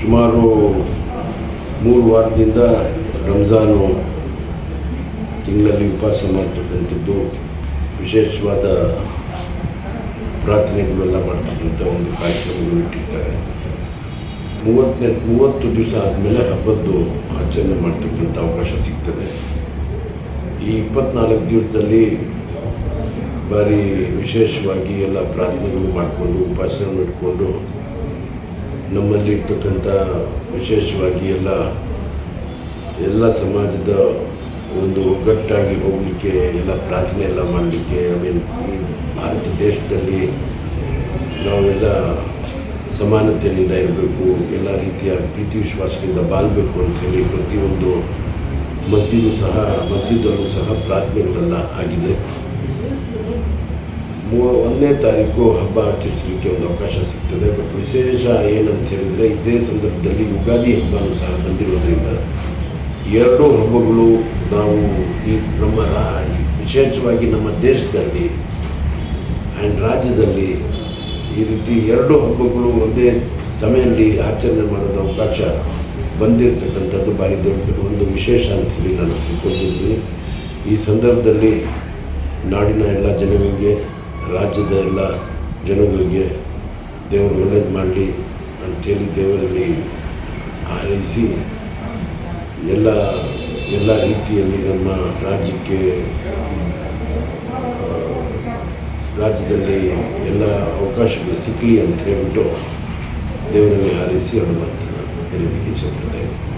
ಸುಮಾರು ಮೂರು ವಾರದಿಂದ ರಂಜಾನು ತಿಂಗಳಲ್ಲಿ ಉಪವಾಸ ಮಾಡ್ತಕ್ಕಂಥದ್ದು, ವಿಶೇಷವಾದ ಪ್ರಾರ್ಥನೆಗಳೆಲ್ಲ ಮಾಡ್ತಕ್ಕಂಥ ಒಂದು ಕಾರ್ಯಕ್ರಮಗಳು ಇಟ್ಟಿರ್ತಾರೆ. ಮೂವತ್ತನೇ, ಮೂವತ್ತು ದಿವಸ ಆದಮೇಲೆ ಹಬ್ಬದ್ದು ಆಚರಣೆ ಮಾಡ್ತಕ್ಕಂಥ ಅವಕಾಶ ಸಿಗ್ತದೆ. ಈ ಇಪ್ಪತ್ನಾಲ್ಕು ದಿವಸದಲ್ಲಿ ಭಾರಿ ವಿಶೇಷವಾಗಿ ಎಲ್ಲ ಪ್ರಾರ್ಥನೆಗಳು ಮಾಡಿಕೊಂಡು ಉಪವಾಸ ಇಟ್ಕೊಂಡು ನಮ್ಮಲ್ಲಿ ಇರ್ತಕ್ಕಂಥ ವಿಶೇಷವಾಗಿ ಎಲ್ಲ ಎಲ್ಲ ಸಮಾಜದ ಒಂದು ಒಗ್ಗಟ್ಟಾಗಿ ಹೋಗಲಿಕ್ಕೆ, ಎಲ್ಲ ಪ್ರಾರ್ಥನೆ ಎಲ್ಲ ಮಾಡಲಿಕ್ಕೆ ಐ ಮೀನ್ ಈ ಭಾರತ ದೇಶದಲ್ಲಿ ನಾವೆಲ್ಲ ಸಮಾನತೆಯಿಂದ ಇರಬೇಕು, ಎಲ್ಲ ರೀತಿಯ ಪ್ರೀತಿ ವಿಶ್ವಾಸದಿಂದ ಬಾಳಬೇಕು ಅಂತೇಳಿ ಪ್ರತಿಯೊಂದು ಮಸ್ಜಿದು ಸಹ ಮಸ್ಜಿದಲ್ಲೂ ಸಹ ಪ್ರಾರ್ಥನೆಗಳೆಲ್ಲ ಆಗಿದೆ. ಮೂವ ಒಂದನೇ ತಾರೀಕು ಹಬ್ಬ ಆಚರಿಸಲಿಕ್ಕೆ ಒಂದು ಅವಕಾಶ ಸಿಗ್ತದೆ. ಬಟ್ ವಿಶೇಷ ಏನಂತ ಹೇಳಿದರೆ ಇದೇ ಸಂದರ್ಭದಲ್ಲಿ ಯುಗಾದಿ ಹಬ್ಬನೂ ಸಹ ಬಂದಿರೋದ್ರಿಂದ ಎರಡೂ ಹಬ್ಬಗಳು ನಾವು ಈ ನಮ್ಮ ವಿಶೇಷವಾಗಿ ನಮ್ಮ ದೇಶದಲ್ಲಿ ಆ್ಯಂಡ್ ರಾಜ್ಯದಲ್ಲಿ ಈ ರೀತಿ ಎರಡು ಹಬ್ಬಗಳು ಒಂದೇ ಸಮಯದಲ್ಲಿ ಆಚರಣೆ ಮಾಡೋದು ಅವಕಾಶ ಬಂದಿರತಕ್ಕಂಥದ್ದು ಭಾರಿ ದೊಡ್ಡ ಒಂದು ವಿಶೇಷ ಅಂಥೇಳಿ ನಾನು ತಿಳ್ಕೊಂಡಿದ್ದೀನಿ. ಈ ಸಂದರ್ಭದಲ್ಲಿ ನಾಡಿನ ಎಲ್ಲ ಜನಗಳಿಗೆ ರಾಜ್ಯದ ಎಲ್ಲ ಜನಗಳಿಗೆ ದೇವರು ಒಳ್ಳೇದು ಮಾಡಲಿ ಅಂಥೇಳಿ ದೇವರಲ್ಲಿ ಹಾರೈಸಿ ಎಲ್ಲ ಎಲ್ಲ ರೀತಿಯಲ್ಲಿ ನಮ್ಮ ರಾಜ್ಯಕ್ಕೆ ರಾಜ್ಯದಲ್ಲಿ ಎಲ್ಲ ಅವಕಾಶಗಳು ಸಿಕ್ಕಲಿ ಅಂತ ಹೇಳ್ಬಿಟ್ಟು ದೇವರಲ್ಲಿ ಹಾರೈಸಿ ಅವರ ಮಾತನ್ನು ಹೇಳಲಿಕ್ಕೆ ಇಷ್ಟಪಡ್ತಾ ಇದ್ದೀನಿ.